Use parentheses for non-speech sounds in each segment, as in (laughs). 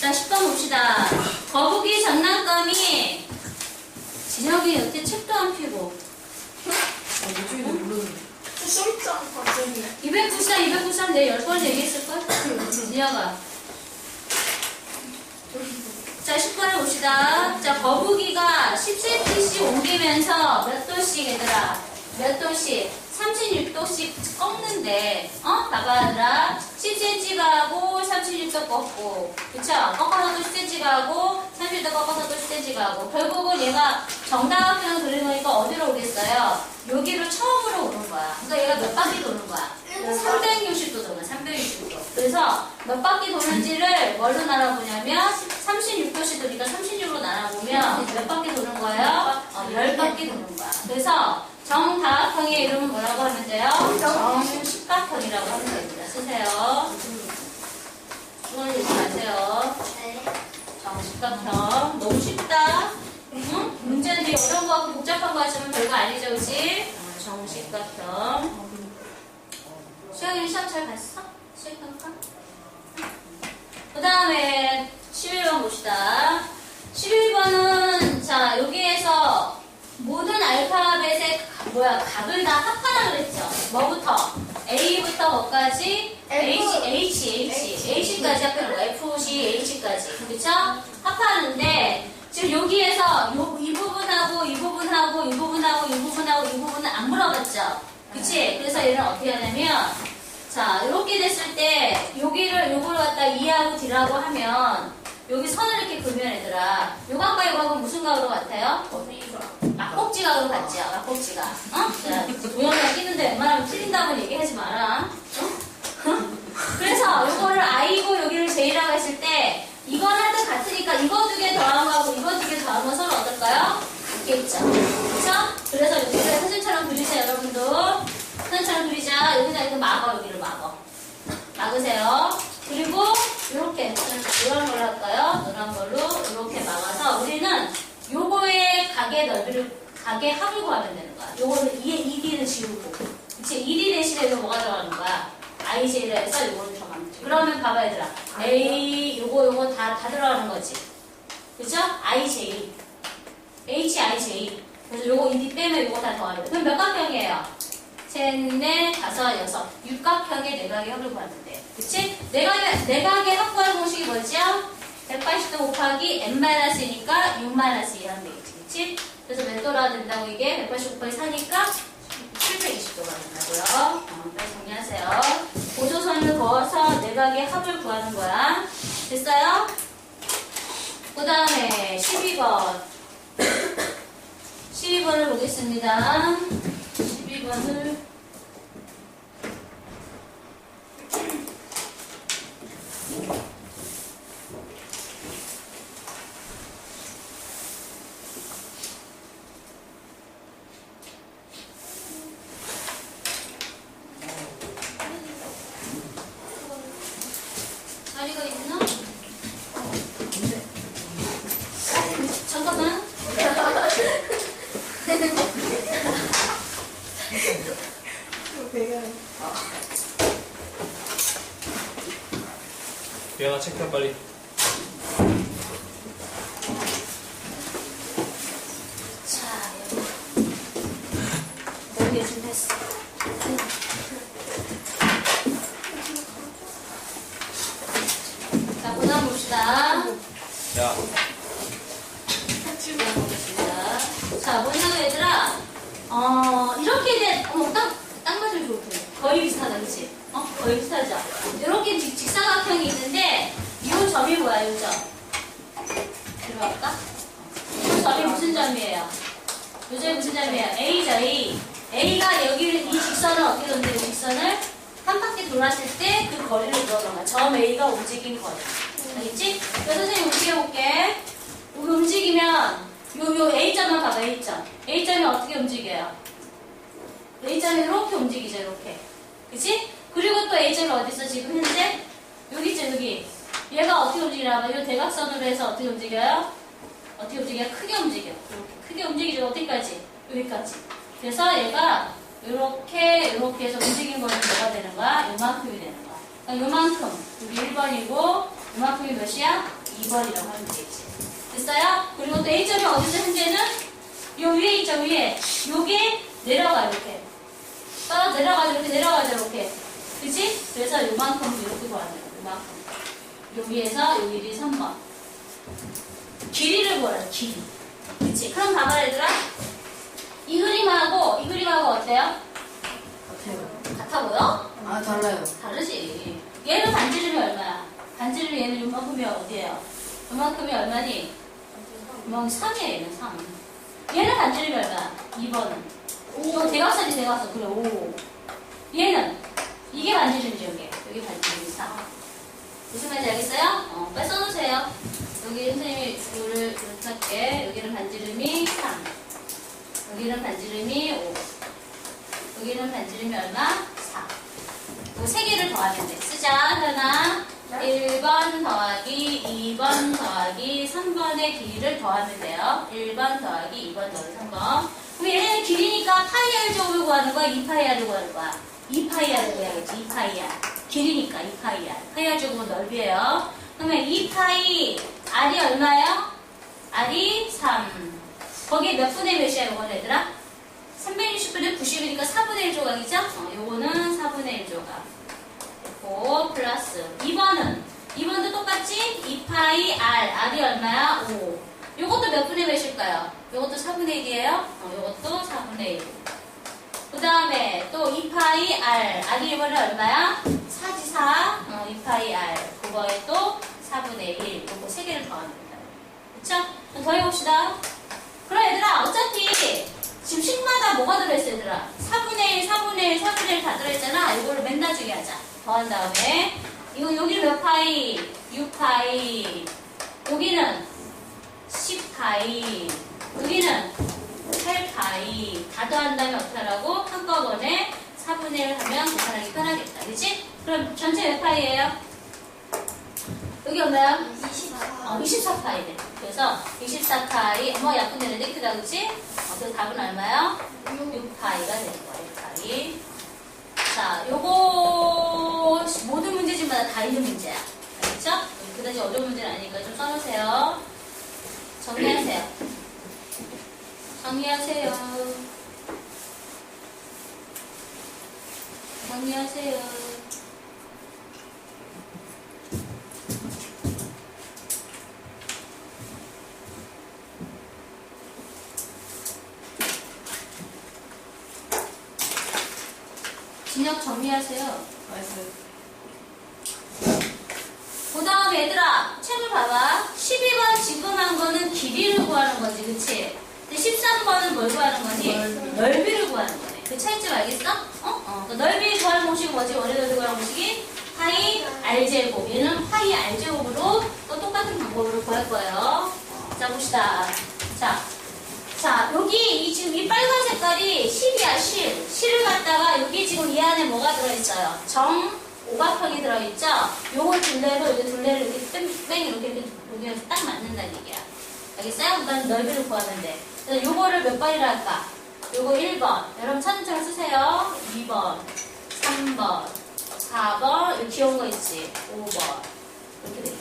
자, 10번 봅시다. 거북이 장난감이 진혁이 여태 책도 안 펴고 요즘에도 모르는데. 쏠장 갑자기. 293, 293 내가 10번 얘기했을걸? 진혁아. 자, 10번을 봅시다. 자, 거북이가 10cm씩 옮기면서 몇 도씩 얘들아? 몇 도씩? 36도씩 꺾는데, 어? 봐봐, 얘들아. 10cm 가고 36도 꺾고. 그쵸? 꺾어서 또 10cm 가고 30도 꺾어서 또 10cm 가고. 결국은 얘가 정다각형 그리는 거니까 어디로 오겠어요? 여기로 처음으로 오는 거야. 그러니까 얘가 몇 바퀴 도는 거야? 360도 도는 360도. 그래서 몇 바퀴 도는지를 뭘로 나눠보냐면 36도씩 도니까 36으로 나눠보면 몇 바퀴 도는 거예요? 어, 10바퀴 도는 거야. 그래서 정다각형의 이름은 뭐라고 하면 돼요? 정십각형이라고 하면 됩니다. 쓰세요. 이건 읽지 마세요. 네. 정십각형. 너무 쉽다. 응? 문제는 되게 어려운 거 같고 복잡한 거 같지만 별거 아니죠, 그치? 어, 정십각형. 시영이 시험 잘 봤어? 시험할까? 그 다음에 11번 봅시다. 11번은 자 여기에서 모든 알파벳의 가- 뭐야 각을 다 합하라 그랬죠. 뭐부터? A부터 뭐까지? H, H, H, H까지 합하는 거야. F, C, H까지. 그쵸? 합하는데 지금 여기에서 요, 이 부분하고 이 부분하고 이 부분하고 이 부분하고 이 부분은 안 물어봤죠. 그치? 그래서 얘는 어떻게 하냐면 자, 이렇게 됐을 때 여기를 요걸 갖다 2하고 D라고 하면 여기 선을 이렇게 그으면 얘들아 요각과 요각은 무슨 각으로 같아요? 막꼭지 각으로 같죠? 막꼭지가 어? 자, 동영상 끼는데 웬만하면 틀린다고 얘기하지 마라 어? (laughs) 그래서 요거를 I고 여기를 J라고 했을 때 이건 하여튼 같으니까 이거 두 개 더한 거하고 이거 두 개 더한 건 서로 어떨까요? 같겠죠? 그쵸? 그래서 여기를 사진처럼 그리세요 여러분도 사진처럼 그리자 여기다 이거 막어 여기를 막어 막으세요 그리고 이렇게 이런 걸로 할까요? 노란 걸로 이렇게 막아서 우리는 요거의 각의 넓이를 각의 합을 구하면 되는 거야 요거는 2, 2D는 지우고 그치? 2D 대신에 이거 뭐가 들어가는 거야? IJ라 해서 요거를 들어가면 돼 그러면 봐봐 얘들아 A 요거 요거 다, 다 들어가는 거지 그죠? IJ H, I, J 그래서 요거 2D 빼면 요거 다 더하면 돼 그럼 몇 각형이에요? 셋, 넷, 다섯, 여섯. 육각형의 내각의 합을 구하면 돼요. 그치? 내각의, 내각의 합 구하는 공식이 뭐죠? 180도 곱하기 n-2니까 6-2 하면 되겠지. 그치? 그래서 몇 도라 된다고 이게? 180 곱하기 4니까 720도가 된다고요. 어, 빨리 정리하세요. 보조선을 그어서 내각의 합을 구하는 거야. 됐어요? 그 다음에 12번. 12번을 (coughs) 보겠습니다. 12번을 자리가 있나? 잠깐만. 배가. 체크해 빨리. 자. 여기 좀 됐어. 자, 보다 봅시다. 야, 보다 보겠습니다. 자, 뭐냐면 얘들아, 어, 이렇게 된, 어머, 딱, 딱 맞으면 좋을 텐데. 거의 비슷하다, 그치? 어? 거의 비슷하죠? 직사각형이 있는데, 이 점이 뭐야, 이 점? 들어갈까? 이 점이 무슨 점이에요? 이 점이 무슨 점이에요? A죠, A. A가 여기를, 이 직선을 어떻게 도는데, 이 직선을 한 바퀴 돌았을 때 그 거리를 물어보는 거야. 점 A가 움직인 거리. 알겠지? 그래서 선생님 움직여볼게. 여기 움직이면, 요, 요 A점만 봐봐, A점. A점이 어떻게 움직여요? A점이 이렇게 움직이죠, 이렇게. 그치? 그리고 또 A점이 어디 있어, 지금 현재? 여기 있죠, 여기. 얘가 어떻게 움직이나 봐. 이 대각선으로 해서 어떻게 움직여요? 어떻게 움직여요? 크게 움직여. 크게 움직이죠, 어디까지? 여기까지. 그래서 얘가 이렇게, 이렇게 해서 움직인 거는 뭐가 되는 거야? 요만큼이 되는 거야. 그러니까 요만큼. 여기 1번이고, 요만큼이 몇이야? 2번이라고 하면 되겠지. 됐어요? 그리고 또 A점이 어디서 현재는 요 위에 있죠, 위에. 요게 내려가, 이렇게. 떨어 내려가죠, 이렇게 내려가죠, 이렇게. 그치? 그래서 요만큼 이렇게 구하는 거야, 위에서 요 길이 3번. 길이를 구하라, 길이. 그치? 그럼 봐봐, 얘들아. 이 그림하고, 이 그림하고 어때요? 같아요. 같아 보여? 아, 달라요. 다르지. 얘는 반지름이 얼마야? 반지름이 얘는 요만큼이 어디예요? 요만큼이 얼마니? 요만큼 3이야, 얘는 3. 얘는 반지름이 얼마야? 2번은. 이거 대각선이 대각선. 그래, 5. 얘는 이게 반지름이죠, 여기. 여기 반지름이 4. 무슨 말인지 알겠어요? 어, 빨리 써놓으세요. 여기 선생님이 이거를 이렇게 할게. 여기는 반지름이 3. 여기는 반지름이 5. 여기는 반지름이 얼마? 4. 이거 세 개를 더하면 돼. 쓰자, 하나. 1번 더하기 2번 더하기 3번의 길이를 더하면 돼요. 1번 더하기 2번 더하기 3번. 그럼 얘네는 길이니까 파이알 제곱을 구하는 거야? 2파이알을 구하는 거야? 2파이알을 구해야겠지. 2파이알. 길이니까 2파이알. 파이알 제곱은 넓이에요. 그러면 2파이 R이 얼마예요? R이 3. 거기에 몇 분의 몇이야, 이건 얘들아? 360분의 90이니까 4분의 1 조각이죠? 어, 요거는 4분의 1 조각. 고 플러스 2번은 2번도 똑같지? 2파이 R R이 얼마야? 5 요것도 몇 분의 몇일까요? 요것도 4분의 1이에요? 어, 요것도 4분의 1 그 다음에 또 2파이 R R이 이번에 얼마야? 4지 4 어, 2파이 R 그거에 또 4분의 1 요거 세 개를 더합니다. 그쵸? 더해봅시다. 그럼 얘들아 어차피 지금 식마다 뭐가 들어있어 얘들아? 4분의 1, 4분의 1, 4분의 1 다 들어있잖아. 이거를 맨 나중에 하자. 더한 다음에 이거 여기는 몇 파이? 6파이. 여기는 10파이. 여기는 8파이. 다 더한 다음에 어떻게 하라고? 한꺼번에 4분의 1 하면 계산하기 편하겠다 그치? 그럼 전체 몇 파이예요? 여기 얼마야? 24. 어, 24파이 돼. 그래서 24파이, 어머, 약분 되는데 크다, 그치? 어, 그래서 답은 얼마요? 6파이가 되는 거야, 6파이. 자, 요거, 모든 문제집마다 다 있는 문제야. 알겠죠? 그다지 어려운 문제는 아니니까 좀 써놓으세요. 정리하세요. 정리하세요. 정리하세요. 진혁 정리하세요. 알았어요. 그 다음에 얘들아, 책을 봐봐. 12번 지금 한 거는 길이를 구하는 거지, 그치? 근데 13번은 뭘 구하는 거니? 넓이. 넓이를 구하는 거네. 그 차이점 알겠어? 넓이 구하는 공식이 뭐지? 원래 넓이 구하는 공식이? 파이 R제곱. 얘는 파이 R제곱으로 또 똑같은 방법으로 구할 거예요. 자, 봅시다. 자. 자, 여기 이 지금 이 빨간 색깔이 실이야, 실. 실을 갖다가 여기 지금 이 안에 뭐가 들어있어요? 정, 오각형이 들어있죠? 요걸 둘레로, 여기 둘레를 이렇게 뺑, 뺑 이렇게, 이렇게 여기에서 딱 맞는다는 얘기야. 알겠어요? 그다음 넓이를. 그래서 요거를 몇 번이라 할까? 요거 1번. 여러분 차근차근 쓰세요. 2번, 3번, 4번. 여기 귀여운 거 있지? 5번. 이렇게 돼.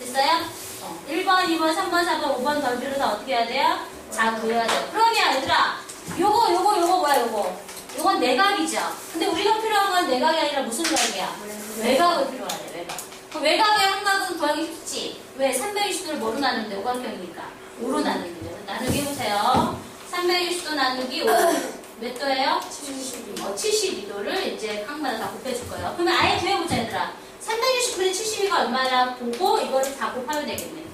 됐어요? 어, 1번, 2번, 3번, 4번, 5번 넓이로 다 어떻게 해야 돼요? 자, 그려야 돼요. 그러면 얘들아, 요거, 요거, 요거 뭐야, 요거? 요건 내각이죠? 근데 우리가 필요한 건 내각이 아니라 무슨 각이야? 외곽을 필요하네, 외곽. 그 외곽의 한각은 구하기 쉽지? 왜? 360도를 뭐로 나누는데, 오각형이니까. 5로 나누기. 그래서 나누기 해보세요. 360도 나누기 5. 몇 도예요? 72. 어, 72도를 이제 각마다 다 곱해줄 거예요. 그러면 아예 구해보자, 얘들아. 360분의 72가 얼마나 보고 이거를 다 곱하면 되겠네.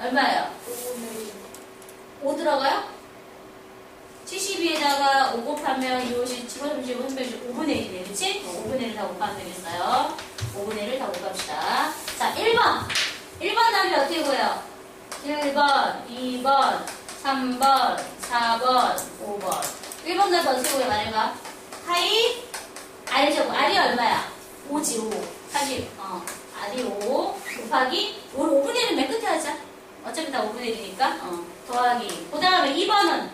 얼마예요? 5 들어가요? 72에다가 5 곱하면 2, 50, 7, 30, 30, 5분의 1이네, 그치? 5분의 1을 다 곱하면 되겠어요. 5분의 1을 다 곱합시다. 자, 1번. 1번 답이 어떻게 보여? 1번, 2번, 3번, 4번, 5번. 1번 답이 어떻게 보여? 말해봐. 하이, R제곱. R이 얼마야? 5지, 5. 40, 어. R이 5 곱하기 5, 5분의 1은 맨 끝에 하자. 어차피 다 5분의 1이니까. 어. 더하기. 그 다음에 2번은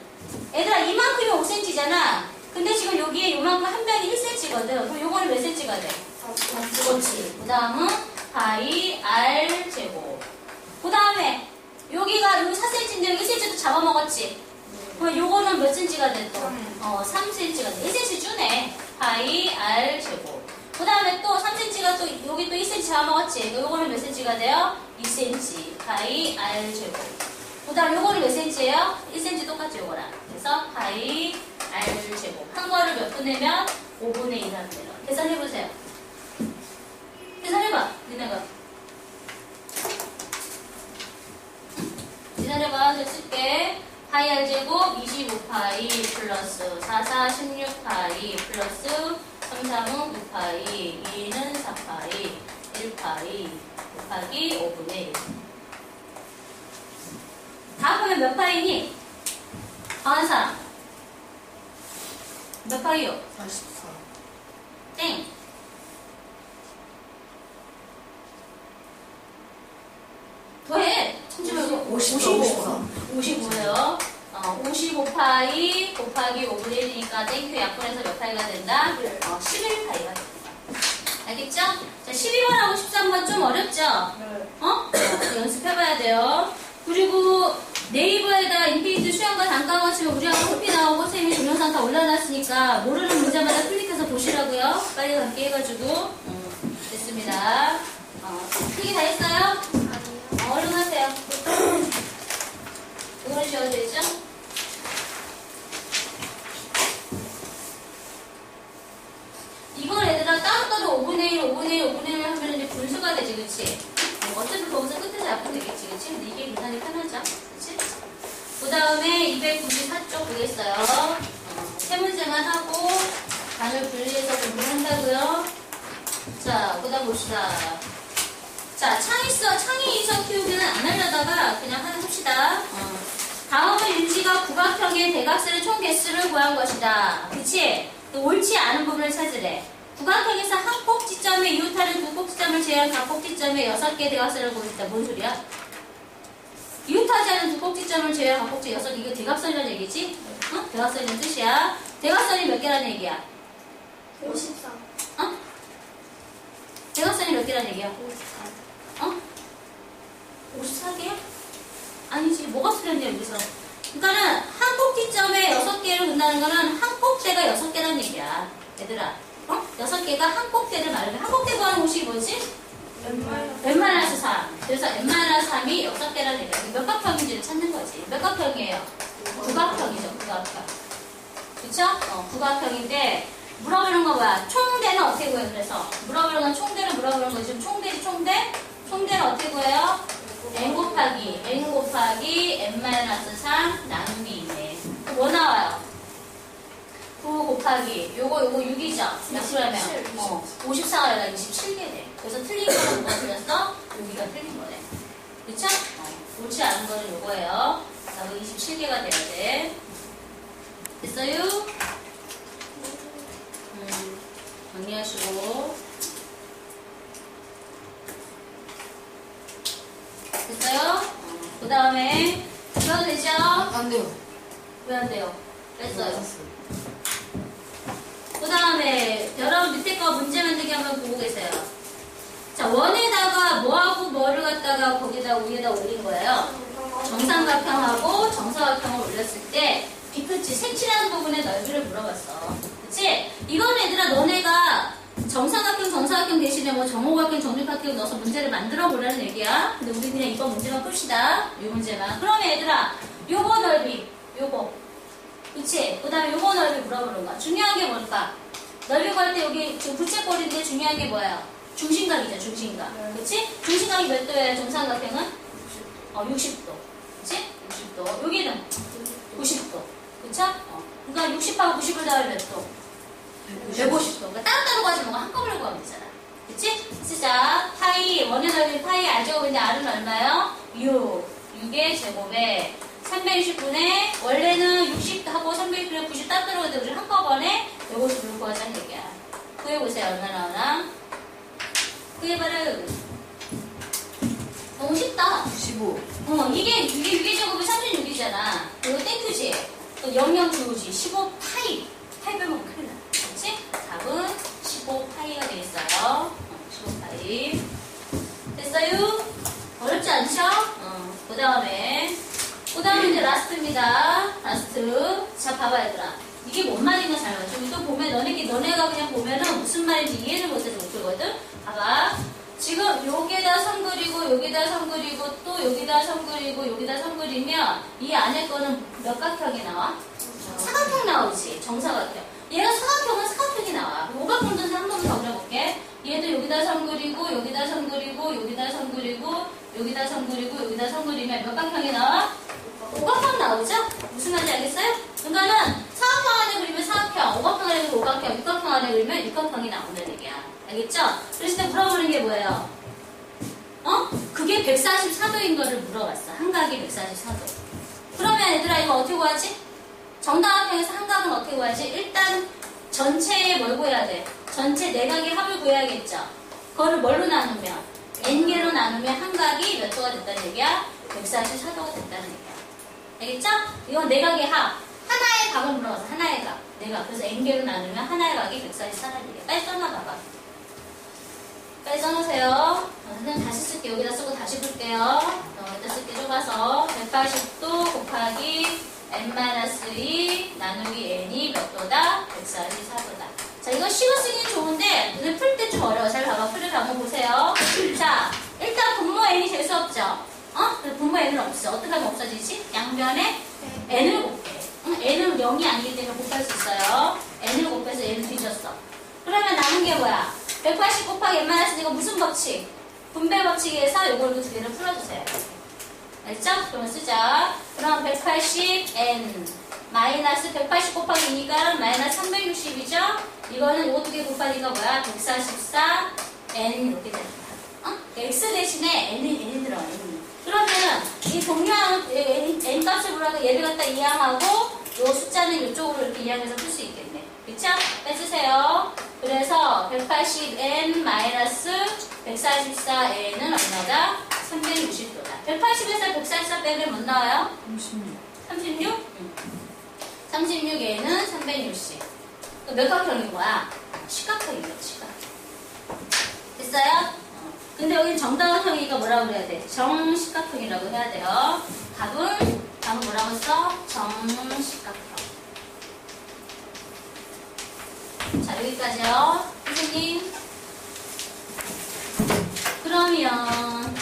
얘들아 이만큼이 5cm잖아. 근데 지금 여기에 요만큼 한 변이 1cm거든. 그럼 요거는 몇 cm가 돼? 그렇지. 그 다음은 파이 R 제곱. 그 다음에 여기가 여기 4cm인데 1cm도 잡아먹었지. 그럼 요거는 몇 cm가 돼 또? 어, 3cm가 돼. 1cm 주네. 파이 R 제곱. 그 다음에 또 3cm가 또 여기 또 2cm 잡아먹었지. 요거는 몇 cm가 돼요? 2cm. 파이 R 제곱. 그 다음 요거는 몇 cm예요? 1cm 똑같죠 요거랑. 그래서 파이 R 제곱. 한 거를 몇 분내면 5분의 1 하면 돼요. 계산해보세요. 계산해봐. 니네가. 저 쓸게. 파이 제곱 25파이 플러스 4, 4, 16파이 플러스 3, 3은 9파이 2는 4파이 1파이 곱하기 5분의 1. 다 보면 몇 파이니? 강한 사람. 몇 파이요? 44. 50 곱하기 곱하기 5분의 1이니까 땡큐 약분해서 몇 파이가 된다? 어, 11파이가 된다. 알겠죠? 자, 12번하고 13번 좀 어렵죠? 네. 어? 연습해봐야 돼요. 그리고 네이버에다 인피니트 수양과 단가가 치면 우리하고 커피 나오고 선생님이 동영상 다 올라놨으니까 모르는 문제마다 클릭해서 보시라고요. 빨리 감기 해가지고. 음, 됐습니다. 어, 크기 다 했어요? 아니요. 어, 얼른 하세요. 이거는 지워져 있죠? 5분의 1, 5분의 1, 5분의 1 하면 이제 분수가 되지, 그치? 어, 어차피 거기서 끝에서 약분 되겠지, 그치? 근데 이게 계산이 편하죠? 그치? 그 다음에 294쪽 보겠어요. 어, 세 문제만 하고, 반을 분리해서 공부한다고요 자, 그 다음 봅시다. 자, 창의서, 창의이서 키우기는 안 하려다가 그냥 하나 합시다. 어. 다음은 일지가 구각형의 대각선의 총 개수를 구한 것이다. 그치? 또 옳지 않은 부분을 찾으래. 구각형에서 한 꼭지점에 이웃하는 두 꼭지점을 제외한 각 꼭지점에 여섯 개 대각선을 보겠다. 뭔 소리야? 이웃하지 않은 두 꼭지점을 제외한 각 꼭지 여섯 개. 이거 대각선이라는 얘기지? 어? 대각선이라는 뜻이야. 대각선이 몇 개라는 얘기야? 53. 어? 대각선이 몇 개라는 얘기야? 어? 54개야? 아니지, 뭐가 틀렸냐, 여기서. 그러니까는, 한 꼭지점에 여섯 개를 본다는 거는 한 꼭대가 여섯 개라는 얘기야. 얘들아. 어? 여섯 개가 한 꼭대를 말해. 한 꼭대 구하는 곳이 뭐지? 웬만한. n 3. 그래서 n 3이 여섯 개라는 얘기야. 몇 각형인지를 찾는 거지. 몇 각형이에요? 구각형이죠, 구각형. 그쵸? 어, 구각형인데, 물어보는 거 뭐야? 총대는 어떻게 구해요? 그래서 물어보는 건 총대를 물어보는 거지. 총대지 총대? 총대는 어떻게 구해요? n 곱하기 n 곱하기 n-3 나누기 2네. 뭐 나와요? 9 곱하기 요거 요거 6이죠? 약수라면 어, 54가 아니라 27개 돼. 그래서 틀린 거는 뭐가 틀렸어? 여기가 틀린 거네. 그쵸? 어, 옳지 않은 거는 요거예요. 답은 27개가 돼야 돼. 됐어요? 음, 정리하시고. 됐어요? 그 다음에, 이거 되죠? 안 돼요. 왜 안 돼요? 뺐어요. 그 다음에, 여러분 밑에 거 문제 만들기 한번 보고 계세요. 자, 원에다가 뭐하고 뭐를 갖다가 거기다 위에다 올린 거예요. 정삼각형하고 정사각형을 올렸을 때 비끝이 색칠하는 부분의 넓이를 물어봤어. 그치? 이거는 얘들아 너네가 정사각형, 정사각형 대신에 뭐 정오각형, 정육각형 넣어서 문제를 만들어 보라는 얘기야. 근데 우리 그냥 이번 문제만 풉시다. 이 문제만. 그러면 얘들아 요거 넓이, 요거. 그치? 그 다음에 요거 넓이 물어보는 거야. 중요한 게 뭘까? 넓이 구할 때 여기 지금 부채꼴인데 중요한 게 뭐예요? 중심각이죠, 중심각. 네. 그치? 중심각이 몇 도예요, 정사각형은? 어, 60도. 그치? 60도. 여기는 90도. 그쵸? 어. 그러니까 60하고 90을 더하면 몇 도? 150도. 그러니까 따로따로 가지 뭐가 한꺼번에 구하면 되잖아. 그치? 쓰자. 파이, 원의 넓이 파이 알제곱인데 R은 얼마요? 6. 6의 제곱에 360분의 원래는 60하고 360분의 90 따로 가는데 우리 한꺼번에 150을 구하자는 얘기야. 구해보세요. 얼마 나오나? 구해봐라. 너무 쉽다. 15. 어, 이게, 이게 6의 제곱이 36이잖아. 이거 땡큐지? 또 00 주우지. 15파이. 8 빼면 큰일 나. 그치? 답은 15파이가 되겠어요. 어, 15파이. 않죠? 어, 그 다음에, 그 다음에 이제 라스트입니다. 라스트. 자, 봐봐, 얘들아. 이게 뭔 말인가 잘 봐줘. 또 보면, 너네, 너네가 그냥 보면은 무슨 말인지 이해를 못해서 못 들거든? 봐봐. 지금 여기에다 선 그리고, 여기다 선 그리고, 또 여기다 선 그리고, 여기다 선 그리면 이 안에 거는 몇 각형이 나와? 사각형 나오지. 정사각형. 얘가 사각형은 사각형이 나와. 오각형도 한번 더 그려볼게. 얘도 여기다 선 그리고, 여기다 선 그리고, 여기다 선 그리고, 여기다 선 그리고, 여기다 선 그리면 몇 각형이 나와? 오각형 나오죠? 무슨 말인지 알겠어요? 그러니까는 사각형 안에 그리면 사각형, 오각형 안에 그리면 오각형, 육각형 안에 그리면 육각형이 나온다는 얘기야. 알겠죠? 그랬을 때 물어보는 게 뭐예요? 어? 그게 144도인 거를 물어봤어. 한각이 144도. 그러면 얘들아 이거 어떻게 구하지? 정다각형에서 한각은 어떻게 구하지? 일단 전체에 뭘 구해야 돼? 전체 내각의 합을 구해야겠죠? 그거를 뭘로 나누면? n개로 나누면 한각이 몇 도가 됐다는 얘기야? 144도가 됐다는 얘기야. 알겠죠? 이건 내각의 합. 하나의 각을 물어봐서 하나의 각. 내각. 그래서 n개로 나누면 하나의 각이 144라는 얘기야. 빨리 써놔봐봐. 빨리 써놓으세요. 어, 선생님 다시 쓸게요. 여기다 쓰고 다시 볼게요. 어, 여기다 쓸게 좁아서 180도 곱하기 n-2 나누기 n이 몇 도다? 144도다. 자, 이거 쉬워 쓰긴 좋은데 눈에 풀 때 좀 어려워. 잘 봐봐. 풀을 한번 보세요. 자, 일단 분모 n이 재수 없죠? 어? 분모 n은 없어. 어떻게 하면 없어지지? 양변에 n을 곱해. 응? n은 0이 아니기 때문에 곱할 수 있어요. n을 곱해서 n을 뒤졌어. 그러면 남은 게 뭐야? 180 곱하기 n-1 이거 무슨 법칙? 분배 법칙에서 이걸로 두 개를 풀어주세요. 알죠? 그러면 쓰자. 그럼 180n 마이너스 180 곱하기 2니까 마이너스 360이죠? 이거는 이거 두개 곱하니까 뭐야? 144n 이렇게 됩니다. 어? x 대신에 n이 n이 들어가 n. 그러면 이 동양 n, n 값을 보라고 얘를 갖다 이항하고 요 숫자는 이쪽으로 이렇게 이항해서 풀 수 있겠네. 그쵸? 빼주세요. 그래서 180n 마이너스 144n은 얼마다? 360도다. 180에서 144 빼면 못 나와요? 36? 응. 36A는 360. 또몇 각형인 거야? 시각형이죠, 시각. 됐어요? 어. 근데 여기 정다각형이니까 뭐라고 그래야 돼? 정시각형이라고 해야 돼요. 답은, 답은 뭐라고 써? 정시각형. 자, 여기까지요. 선생님. 그러면